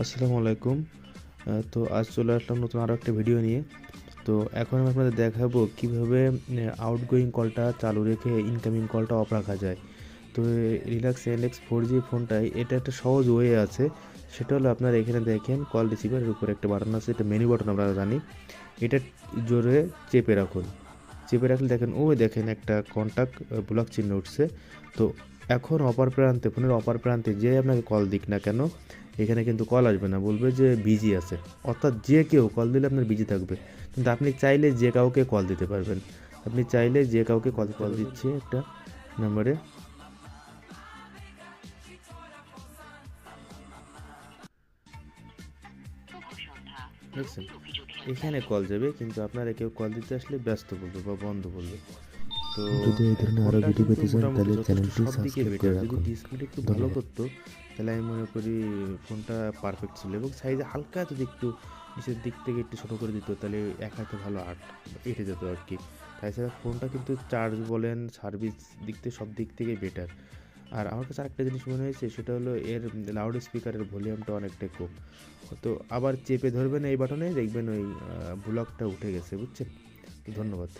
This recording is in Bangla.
আসসালামু আলাইকুম। তো আজ চলে আসলাম নতুন আরও একটা ভিডিও নিয়ে। তো এখন আমি আপনাদের দেখাবো কীভাবে আউটগোয়িং কলটা চালু রেখে ইনকামিং কলটা অফ রাখা যায়। তো রিল্যাক্স এনএক্স ফোর জি ফোনটায় এটা একটা সহজ ওয়ে আছে। সেটা হলো আপনারা এখানে দেখেন কল রিসিভারের উপরে একটা বাটন আছে, এটা মেনু বাটন আমরা জানি। এটা জোরে চেপে রাখুন। চেপে রাখলে দেখেন, ওই দেখেন একটা কন্ট্যাক্ট ব্লক চিহ্ন উঠছে। তো এখন অপর প্রান্তে, ফোনের অপার প্রান্তে যে আপনাকে কল দিক না কেন, এখানে কিন্তু কল আসবে না। বলবে যে বিজি আছে। অর্থাৎ যে কেউ কল দিলে আপনার বিজি থাকবে। কিন্তু আপনি চাইলে যে কাউকে কল দিতে পারবেন। আপনি চাইলে যে কাউকে কল কল দিচ্ছে একটা নাম্বারে এখানে কল যাবে, কিন্তু আপনারা কেউ কল দিতে আসলে ব্যস্ত বলবে বা বন্ধ বলবে। তো যদি এই ধরনের আরও ভিডিও পেতে চান তাহলে চ্যানেলটি সাবস্ক্রাইব। করে যদি রাখুন। ডিসপ্লে একটু ভালো। করতো তাহলে আমি মনে করি ফোনটা পারফেক্ট ছিল এবং সাইজে হালকা যদি একটু নিচের দিক থেকে একটু ছোটো করে দিত তাহলে এক হাতে ভালো আর্ট এঁটে যেত আর কি। তাছাড়া ফোনটা কিন্তু চার্জ বলেন সার্ভিস দিক থেকে সব দিক থেকেই বেটার আর আমার কাছে আরেকটা জিনিস মনে হয়েছে সেটা হলো এর লাউড স্পিকারের ভলিউমটা অনেকটাই কম। তো আবার চেপে ধরবেন এই বাটনে দেখবেন ওই ব্লকটা উঠে গেছে বুঝছেন? ধন্যবাদ।